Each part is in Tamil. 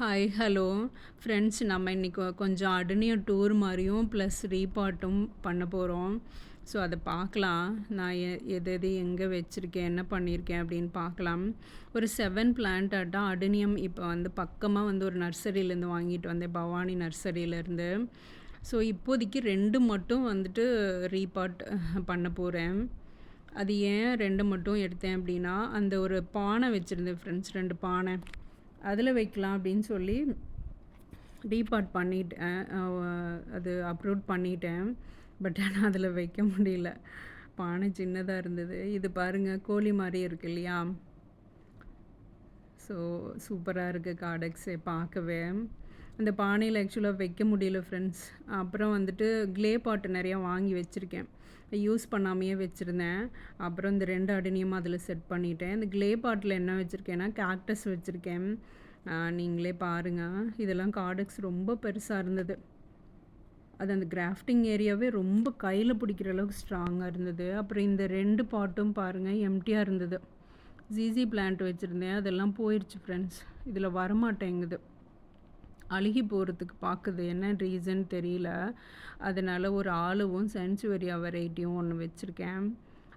ஹாய் ஹலோ ஃப்ரெண்ட்ஸ் நம்ம இன்றைக்கி கொஞ்சம் அடனிய டூர் மாதிரியும் ப்ளஸ் ரீபாட்டும் பண்ண போகிறோம் ஸோ அதை பார்க்கலாம். நான் எ எது எது எங்கே வச்சுருக்கேன் என்ன பண்ணியிருக்கேன் அப்படின்னு பார்க்கலாம். ஒரு செவன் பிளான்ட் அடுனியம் இப்போ வந்து பக்கமாக வந்து ஒரு நர்சரியிலேருந்து வாங்கிட்டு வந்தேன் பவானி நர்சரியிலேருந்து. ஸோ இப்போதைக்கு ரெண்டு மட்டும் வந்துட்டு ரீபாட் பண்ண போகிறேன் அது ஏன் ரெண்டு மட்டும் எடுத்தேன் அப்படின்னா அந்த ஒரு பானை வச்சுருந்தேன் ஃப்ரெண்ட்ஸ் ரெண்டு பானை. அதில் வைக்கலாம் அப்படின்னு சொல்லி டீபார்ட் பண்ணிட்டேன். அது அப்லோட் பண்ணிட்டேன். பட் ஆனால் அதில் வைக்க முடியல. பானை சின்னதாக இருந்தது. இது பாருங்கள் கோழி மாதிரி இருக்கு இல்லையா? ஸோ சூப்பராக இருக்குது காடக்ஸை பார்க்கவே. அந்த பானையில் ஆக்சுவலாக வைக்க முடியல ஃப்ரெண்ட்ஸ் அப்புறம் வந்துட்டு க்ளே பாட்டு நிறையா வாங்கி வச்சுருக்கேன். யூஸ் பண்ணாமையே வச்சுருந்தேன். அப்புறம் இந்த ரெண்டு அடினியும் அதில் செட் பண்ணிட்டேன். இந்த க்ளே பாட்டில் என்ன வச்சுருக்கேன்னா கேக்டஸ் வச்சுருக்கேன். நீங்களே பாருங்கள் இதெல்லாம் கார்டக்ஸ் ரொம்ப பெருசாக இருந்தது. அது அந்த கிராஃப்டிங் ஏரியாவே ரொம்ப கையில் பிடிக்கிற அளவுக்கு ஸ்ட்ராங்காக இருந்தது. அப்புறம் இந்த ரெண்டு பாட்டும் பாருங்கள் எம்டியாக இருந்தது. ஜிசி பிளான்ட் வச்சுருந்தேன். அதெல்லாம் போயிடுச்சு ஃப்ரெண்ட்ஸ் இதில் வரமாட்டேங்குது. அழுகி போகிறதுக்கு பார்க்குது என்ன ரீசன் தெரியல. அதனால் ஒரு ஆளுவும் சென்ச்சுவரியா வெரைட்டியும் ஒன்று வச்சுருக்கேன்.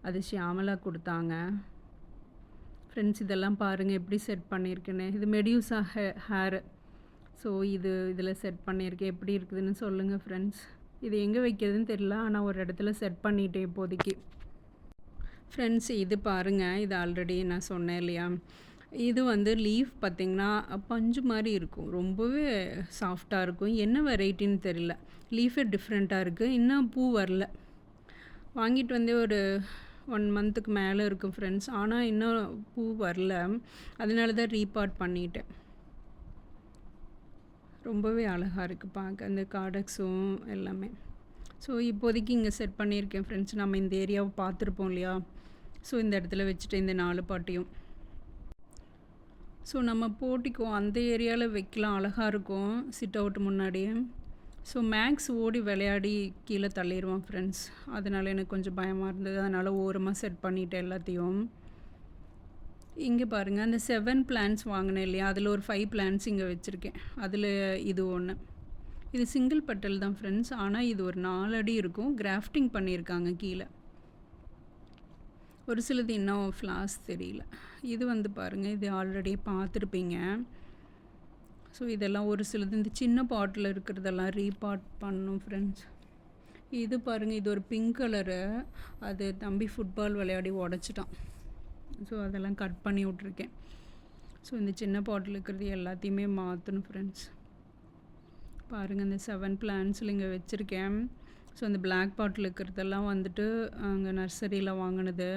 அது ஷியாமலா கொடுத்தாங்க. ஃப்ரெண்ட்ஸ் இதெல்லாம் பாருங்கள் எப்படி செட் பண்ணியிருக்கேன்னு. இது மெடியூஸா ஹே ஹேரு ஸோ இது இதில் செட் பண்ணியிருக்கேன். எப்படி இருக்குதுன்னு சொல்லுங்கள் ஃப்ரெண்ட்ஸ் இது எங்கே வைக்கிறதுன்னு தெரியல. ஆனால் ஒரு இடத்துல செட் பண்ணிட்டேன் இப்போதைக்கு. ஃப்ரெண்ட்ஸ் இது பாருங்கள் இது ஆல்ரெடி நான் சொன்னேன் இல்லையா? இது வந்து லீஃப் பார்த்திங்கன்னா பஞ்சு மாதிரி இருக்கும். ரொம்பவே சாஃப்டாக இருக்கும். என்ன வெரைட்டின்னு தெரியல. லீஃபே டிஃப்ரெண்ட்டாக இருக்குது இன்னும் பூ வரல. வாங்கிட்டு வந்து ஒரு ஒன் மந்த்துக்கு மேலே இருக்கும் ஃப்ரெண்ட்ஸ் ஆனால் இன்னும் பூ வரல. அதனால தான் ரீபார்ட் பண்ணிட்டேன். ரொம்பவே அழகாக இருக்குது பார்க்க அந்த காடக்ஸும் எல்லாமே. ஸோ இப்போதைக்கு இங்கே செட் பண்ணியிருக்கேன் ஃப்ரெண்ட்ஸ் நம்ம இந்த ஏரியாவை பார்த்துருப்போம் இல்லையா? ஸோ இந்த இடத்துல வச்சுட்டு இந்த நாலு பாட்டையும். ஸோ நம்ம போட்டிக்கோ அந்த ஏரியாவில் வைக்கலாம். அழகாக இருக்கும் சிட் அவுட் முன்னாடியே ஸோ மேக்ஸ் ஓடி விளையாடி கீழே தள்ளிடுவான் ஃப்ரெண்ட்ஸ் அதனால் எனக்கு கொஞ்சம் பயமாக இருந்தது. அதனால் ஓரமாக செட் பண்ணிட்டேன் எல்லாத்தையும். இங்கே பாருங்கள் அந்த செவன் பிளான்ஸ் வாங்கினேன் இல்லையா? அதில் ஒரு ஃபைவ் பிளான்ஸ் இங்கே வச்சுருக்கேன். அதில் இது ஒன்று இது சிங்கிள் பட்டல் தான் ஃப்ரெண்ட்ஸ் ஆனால் இது ஒரு நாலு அடி இருக்கும். கிராஃப்டிங் பண்ணியிருக்காங்க கீழே. ஒரு சிலது இன்னும் ஃப்ளாஸ் தெரியல. இது வந்து பாருங்கள் இது ஆல்ரெடி பார்த்துருப்பீங்க. ஸோ இதெல்லாம் ஒரு சிலது இந்த சின்ன பாட்டில் இருக்கிறதெல்லாம் ரீபாட் பண்ணும் ஃப்ரெண்ட்ஸ் இது பாருங்கள் இது ஒரு பிங்க் கலரு அது தம்பி ஃபுட்பால் விளையாடி உடச்சிட்டான். ஸோ அதெல்லாம் கட் பண்ணி விட்ருக்கேன் ஸோ இந்த சின்ன பாட்டில் இருக்கிறது எல்லாத்தையுமே மாற்றணும் ஃப்ரெண்ட்ஸ் பாருங்கள் இந்த செவன் பிளான்ஸில் இங்கே வச்சுருக்கேன். ஸோ இந்த பிளாக் பாட்டில் இருக்கிறதெல்லாம் வந்துட்டு அங்கே நர்சரியில் வாங்கினது.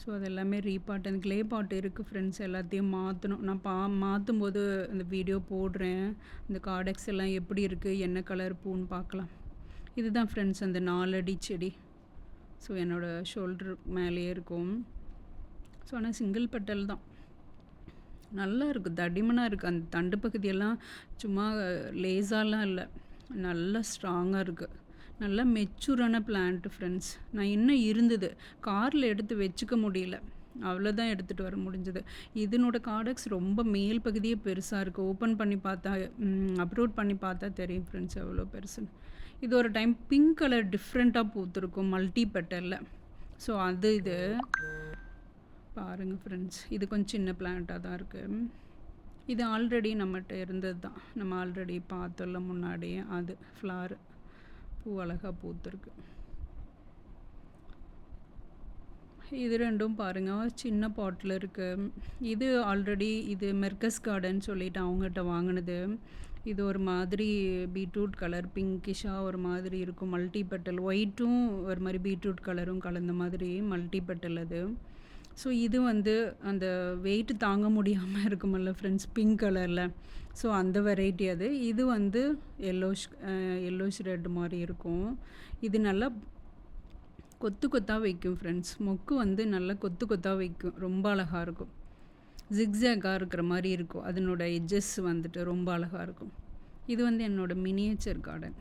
ஸோ அது எல்லாமே ரீபாட் அந்த க்ளே பாட் இருக்குது ஃப்ரெண்ட்ஸ் எல்லாத்தையும் மாற்றணும் நான் பா மாற்றும் போது அந்த வீடியோ போடுறேன். இந்த கார்டெக்ஸ் எல்லாம் எப்படி இருக்குது என்ன கலர் பூன்னு பார்க்கலாம். இதுதான் ஃப்ரெண்ட்ஸ் அந்த நாலடி செடி. ஸோ என்னோடய ஷோல்டர் மேலேயே இருக்கும். ஸோ ஆனால் சிங்கிள் பட்டல் தான். நல்லா இருக்குது தடிமனாக இருக்குது அந்த தண்டு பகுதியெல்லாம் சும்மா லேசாலாம் இல்லை. நல்லா ஸ்ட்ராங்காக இருக்குது நல்லா மெச்சூரான பிளான்ட் ஃப்ரெண்ட்ஸ் நான் இன்னும் இருந்தது. காரில் எடுத்து வச்சுக்க முடியல. அவ்வளோதான் எடுத்துகிட்டு வர முடிஞ்சது. இதனோட கார்டக்ஸ் ரொம்ப மேல் பகுதியே பெருசாக இருக்குது ஓப்பன் பண்ணி பார்த்தா அப்லோட் பண்ணி பார்த்தா தெரியும் ஃப்ரெண்ட்ஸ் எவ்வளோ பெருசுன்னு. இது ஒரு டைம் பிங்க் கலர் டிஃப்ரெண்ட்டாக பூத்துருக்கும் மல்டி பெட்டரில் ஸோ அது இது. பாருங்கள் ஃப்ரெண்ட்ஸ் இது கொஞ்சம் சின்ன பிளான்ட்டாக தான் இருக்குது இது ஆல்ரெடி நம்மகிட்ட இருந்தது தான். நம்ம ஆல்ரெடி பார்த்தோம்ல முன்னாடியே அது ஃப்ளாரு பூ அழகாக பூத்துருக்கு. இது ரெண்டும் பாருங்கள் சின்ன பாட்டில் இருக்குது இது ஆல்ரெடி இது மெர்கஸ் கார்டன் சொல்லிட்டு அவங்ககிட்ட வாங்கினது. இது ஒரு மாதிரி பீட்ரூட் கலர் பிங்கிஷாக ஒரு மாதிரி இருக்கும். மல்டி பெட்டல் ஒயிட்டும் ஒரு மாதிரி பீட்ரூட் கலரும் கலந்த மாதிரி மல்டி பெட்டல் அது. ஸோ இது வந்து அந்த வெயிட் தாங்க முடியாமல் இருக்குமல்ல ஃப்ரெண்ட்ஸ் பிங்க் கலரில் ஸோ அந்த வெரைட்டி அது. இது வந்து எல்லோஷ் எல்லோஷ் ரெட் மாதிரி இருக்கும். இது நல்லா கொத்து கொத்தாக வைக்கும் ஃப்ரெண்ட்ஸ் மொக்கு வந்து நல்லா கொத்து கொத்தாக வைக்கும். ரொம்ப அழகாக இருக்கும். ஜிக்ஸாகாக இருக்கிற மாதிரி இருக்கும். அதனோட எஜ்ஜஸ் வந்துட்டு ரொம்ப அழகாக இருக்கும். இது வந்து என்னோடய miniature garden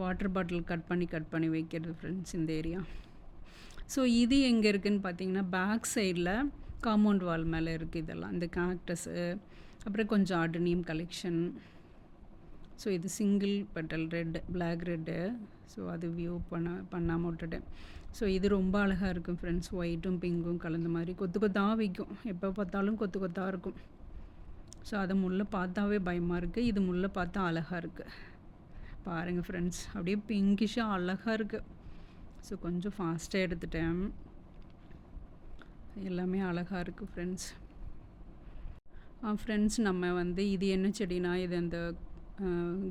water bottle cut பண்ணி கட் பண்ணி வைக்கிறது ஃப்ரெண்ட்ஸ் இந்த ஏரியா ஸோ இது எங்கே இருக்குதுன்னு பார்த்தீங்கன்னா பேக் சைடில் காம்பவுண்ட் வால் மேலே இருக்குது இதெல்லாம். இந்த கேக்டஸு அப்புறம் கொஞ்சம் ஆர்டினியம் கலெக்ஷன் ஸோ இது single petal red black red so அது வியூ பண்ண பண்ணாமல் விட்டுட்டேன் ஸோ இது ரொம்ப அழகாக இருக்கும் ஃப்ரெண்ட்ஸ் ஒயிட்டும் பிங்க்கும் கலந்த மாதிரி. கொத்து கொத்தாக வைக்கும். எப்போ பார்த்தாலும் கொத்து கொத்தாக இருக்கும். ஸோ அதை முள்ளே பார்த்தாவே பயமாக இருக்குது இது முள்ளே பார்த்தா அழகாக இருக்குது பாருங்கள் ஃப்ரெண்ட்ஸ் அப்படியே பிங்கிஷாக அழகாக இருக்குது ஸோ கொஞ்சம் ஃபாஸ்ட்டாக எடுத்துட்டேன். எல்லாமே அழகாக இருக்குது ஃப்ரெண்ட்ஸ் ஃப்ரெண்ட்ஸ் நம்ம வந்து இது என்ன செடினா இது அந்த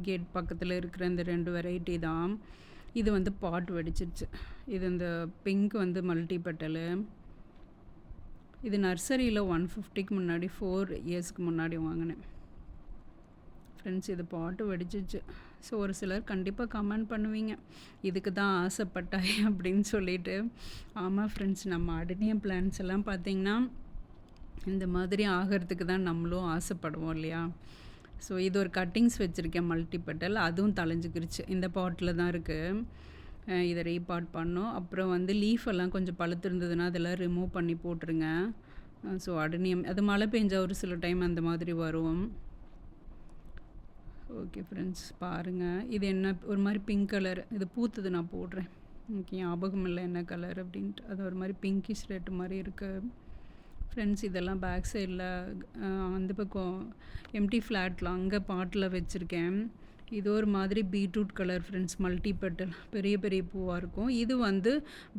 கேட் பக்கத்தில் இருக்கிற இந்த ரெண்டு வெரைட்டி தான். இது வந்து பாட் வெடிச்சிருச்சு. இது இந்த பிங்க் வந்து மல்டி பெட்டலு இது நர்சரியில் ஒன் ஃபிஃப்டிக்கு முன்னாடி ஃபோர் இயர்ஸ்க்கு முன்னாடி வாங்கினேன். ஃப்ரெண்ட்ஸ் இது பாட்டு வெடிச்சிச்சு. ஸோ ஒரு சிலர் கண்டிப்பாக கமெண்ட் பண்ணுவீங்க. இதுக்கு தான் ஆசைப்பட்டாய் அப்படின்னு சொல்லிட்டு. ஆமாம் ஃப்ரெண்ட்ஸ் நம்ம அடுத்த பிளான்ஸ் எல்லாம் பார்த்திங்கன்னா இந்த மாதிரி ஆகிறதுக்கு தான் நம்மளும் ஆசைப்படுவோம் இல்லையா? ஸோ இது ஒரு கட்டிங்ஸ் வச்சுருக்கேன் மல்டிபட்டல். அதுவும் தலைஞ்சிக்கிருச்சு இந்த பாட்டில் தான் இருக்குது இதை ரீபாட் பண்ணோம். அப்புறம் வந்து லீஃப் எல்லாம் கொஞ்சம் பழுத்திருந்ததுன்னா அதெல்லாம் ரிமூவ் பண்ணி போட்டுருங்க. ஸோ அடனியம் அது மழை பெஞ்சால் ஒரு சில டைம் அந்த மாதிரி வரும். ஓகே ஃப்ரெண்ட்ஸ் பாருங்கள் இது என்ன ஒரு மாதிரி பிங்க் கலர் இது பூத்துது நான் போடுறேன். ஓகே ஞாபகம் இல்லை என்ன கலர் அப்படின்ட்டு. அது ஒரு மாதிரி பிங்கிஷ் ரெட் மாதிரி இருக்குது ஃப்ரெண்ட்ஸ் இதெல்லாம் பேக் சைடில் அந்த பக்கம் எம்டி ஃப்ளாட்டில் அங்கே பாட்டில் வச்சுருக்கேன். இது ஒரு மாதிரி beetroot colour friends multi petal பெரிய பெரிய பூவாக இருக்கும். இது வந்து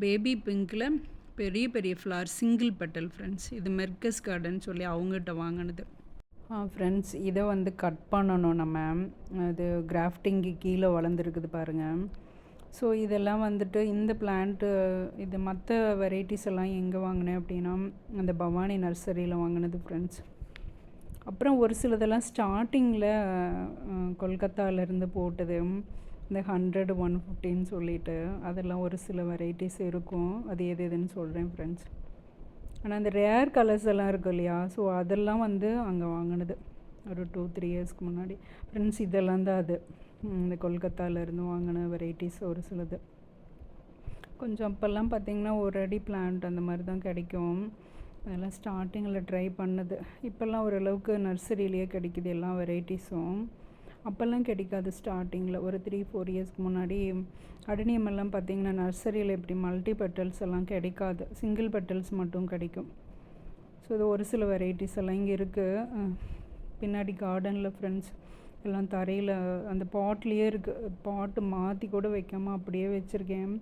பேபி பிங்க்கில் பெரிய பெரிய ஃப்ளவர் சிங்கிள் பெட்டல் ஃப்ரெண்ட்ஸ் இது மெர்கஸ் கார்டன் சொல்லி அவங்ககிட்ட வாங்கினது. ஃப்ரெண்ட்ஸ் இதை வந்து கட் பண்ணணும் நம்ம. அது கிராஃப்டிங்கு கீழே வளர்ந்துருக்குது பாருங்கள் ஸோ இதெல்லாம் வந்துட்டு இந்த பிளான்ட்டு இது மற்ற வெரைட்டிஸ் எல்லாம் எங்கே வாங்கினேன் அப்படின்னா அந்த பவானி நர்சரியில் வாங்கினது ஃப்ரெண்ட்ஸ் அப்புறம் ஒரு சிலதெல்லாம் ஸ்டார்டிங்கில் கொல்கத்தாவிலேருந்து போட்டது. இந்த ஹண்ட்ரட் ஒன் ஃபிஃப்டின்னு சொல்லிட்டு அதெல்லாம் ஒரு சில வெரைட்டிஸ் இருக்கும். அது எது எதுன்னு சொல்கிறேன் ஃப்ரெண்ட்ஸ் ஆனால் அந்த ரேர் கலர்ஸ் எல்லாம் இருக்கும் இல்லையா? ஸோ அதெல்லாம் வந்து அங்கே வாங்கினது. ஒரு டூ த்ரீ இயர்ஸ்க்கு முன்னாடி. ஃப்ரெண்ட்ஸ் இதெல்லாம் தான் அது. இந்த கொல்கத்தாவிலேருந்து வாங்கின வெரைட்டிஸ் ஒரு சிலது. கொஞ்சம் அப்போல்லாம் பார்த்திங்கன்னா ஒரு அடி பிளான்ட் அந்த மாதிரி தான் கிடைக்கும். அதெல்லாம் ஸ்டார்டிங்கில் ட்ரை பண்ணது. இப்போல்லாம் ஓரளவுக்கு நர்சரியிலேயே கிடைக்குது எல்லா வெரைட்டிஸும் அப்போல்லாம் கிடைக்காது ஸ்டார்டிங்கில் ஒரு த்ரீ ஃபோர் இயர்ஸ்க்கு முன்னாடி அடனியம் எல்லாம் பார்த்திங்கன்னா நர்சரியில் எப்படி மல்டி பெட்டல்ஸ் எல்லாம் கிடைக்காது. சிங்கிள் பெட்டல்ஸ் மட்டும் கிடைக்கும். ஸோ இது ஒரு சில வெரைட்டிஸ் எல்லாம் இங்கே இருக்குது பின்னாடி கார்டனில் ஃப்ரெண்ட்ஸ் எல்லாம் தரையில் அந்த பாட்லேயே இருக்குது பாட்டு மாற்றி கூட வைக்காமல் அப்படியே வச்சுருக்கேன்.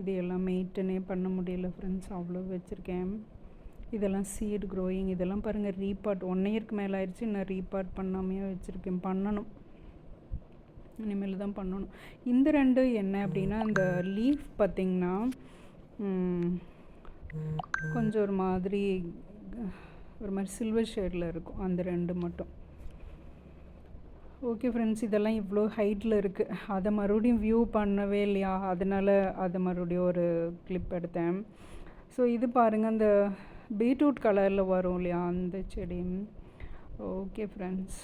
இது எல்லாம் மெயின்டனே பண்ண முடியல ஃப்ரெண்ட்ஸ் அவ்வளோ வச்சுருக்கேன். இதெல்லாம் சீடு க்ரோயிங் இதெல்லாம் பாருங்கள் ரீபாட் ஒன் இயர்க்கு மேலே ஆயிடுச்சு நான் ரீபாட் பண்ணாமையே வச்சுருக்கேன். பண்ணணும். இனிமேல் தான் பண்ணணும். இந்த ரெண்டு என்ன அப்படின்னா அந்த லீஃப் பார்த்திங்கன்னா கொஞ்சம் ஒரு மாதிரி ஒரு மாதிரி சில்வர் ஷேடில் இருக்கும். அந்த ரெண்டு மட்டும். ஓகே ஃப்ரெண்ட்ஸ் இதெல்லாம் இவ்வளோ ஹைட்டில் இருக்குது அதை மறுபடியும் வியூ பண்ணவே இல்லையா? அதனால் அதை மறுபடியும் ஒரு கிளிப் எடுத்தேன். ஸோ இது பாருங்கள் அந்த பீட்ரூட் கலரில் வரும் இல்லையா அந்த செடி? ஓகே ஃப்ரெண்ட்ஸ்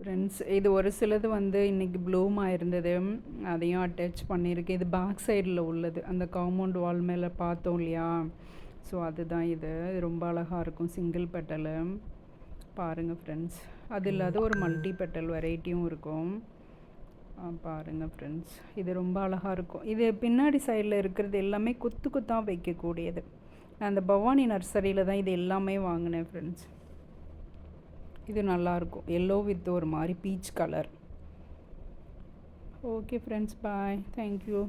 ஃப்ரெண்ட்ஸ் இது ஒரு சிலது வந்து இன்றைக்கி ப்ளூமாக இருந்தது அதையும் அட்டாச் பண்ணியிருக்கேன் இது பேக் சைடில் உள்ளது. அந்த காம்பவுண்ட் வால் மேலே பார்த்தோம் இல்லையா? ஸோ அதுதான் இது. ரொம்ப அழகாக இருக்கும். சிங்கிள் பெட்டலு பாருங்கள் ஃப்ரெண்ட்ஸ் அது இல்லாத ஒரு மல்டி பெட்டல் வெரைட்டியும் இருக்கும். பாருங்கள் ஃப்ரெண்ட்ஸ் இது ரொம்ப அழகாக இருக்கும். இது பின்னாடி சைடில் இருக்கிறது எல்லாமே குத்து குத்தாக வைக்கக்கூடியது. நான் அந்த பவானி நர்சரியில் தான் இது எல்லாமே வாங்கினேன் ஃப்ரெண்ட்ஸ் இது நல்லாயிருக்கும் எல்லோ வித் ஒரு மாதிரி peach colour okay friends bye thank you